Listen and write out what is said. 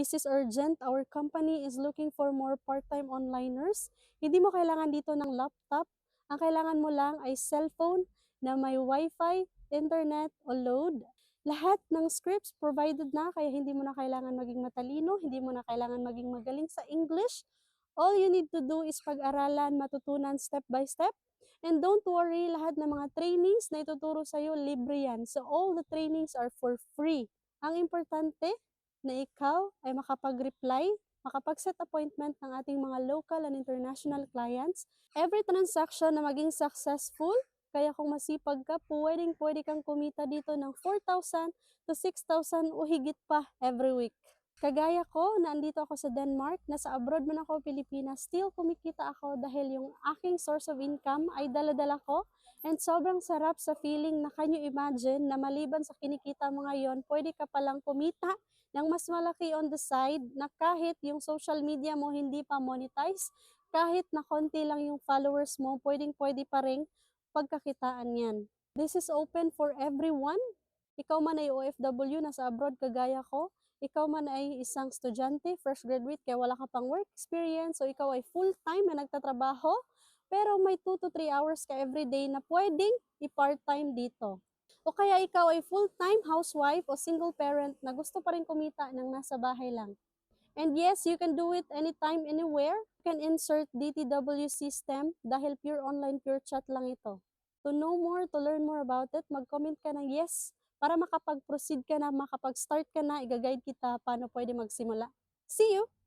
This is urgent. Our company is looking for more part-time onliners. Hindi mo kailangan dito ng laptop. Ang kailangan mo lang ay cellphone na may wifi, internet, o load. Lahat ng scripts provided na kaya hindi mo na kailangan maging matalino, hindi mo na kailangan maging magaling sa English. All you need to do is pag-aralan, matutunan step by step. And don't worry, lahat ng mga trainings na ituturo sa'yo, libre yan. So all the trainings are for free. Ang importante, na ikaw ay makapag-reply, makapag-set appointment ng ating mga local and international clients. Every transaction na maging successful, kaya kung masipag ka, pwedeng pwede kang kumita dito ng 4,000 to 6,000 o higit pa every week. Kagaya ko, na andito ako sa Denmark, nasa abroad man ako, Pilipinas, still kumikita ako dahil yung aking source of income ay daladala ko. And sobrang sarap sa feeling na can you imagine na maliban sa kinikita mo ngayon, pwede ka palang kumita ng mas malaki on the side na kahit yung social media mo hindi pa monetize, kahit na konti lang yung followers mo, pwedeng pwede pa rin pagkakitaan yan. This is open for everyone. Ikaw man ay OFW, nasa abroad kagaya ko, ikaw man ay isang estudyante, fresh graduate, kaya wala ka pang work experience, so ikaw ay full-time na nagtatrabaho, pero may 2 to 3 hours ka everyday na pwedeng i-part-time dito. O kaya ikaw ay full-time housewife o single parent na gusto pa rin kumita ng nasa bahay lang. And yes, you can do it anytime, anywhere. You can insert DTW system dahil pure online, pure chat lang ito. To know more, to learn more about it, mag-comment ka ng yes para makapag-proceed ka na, makapag-start ka na, i-guide kita paano pwede magsimula. See you!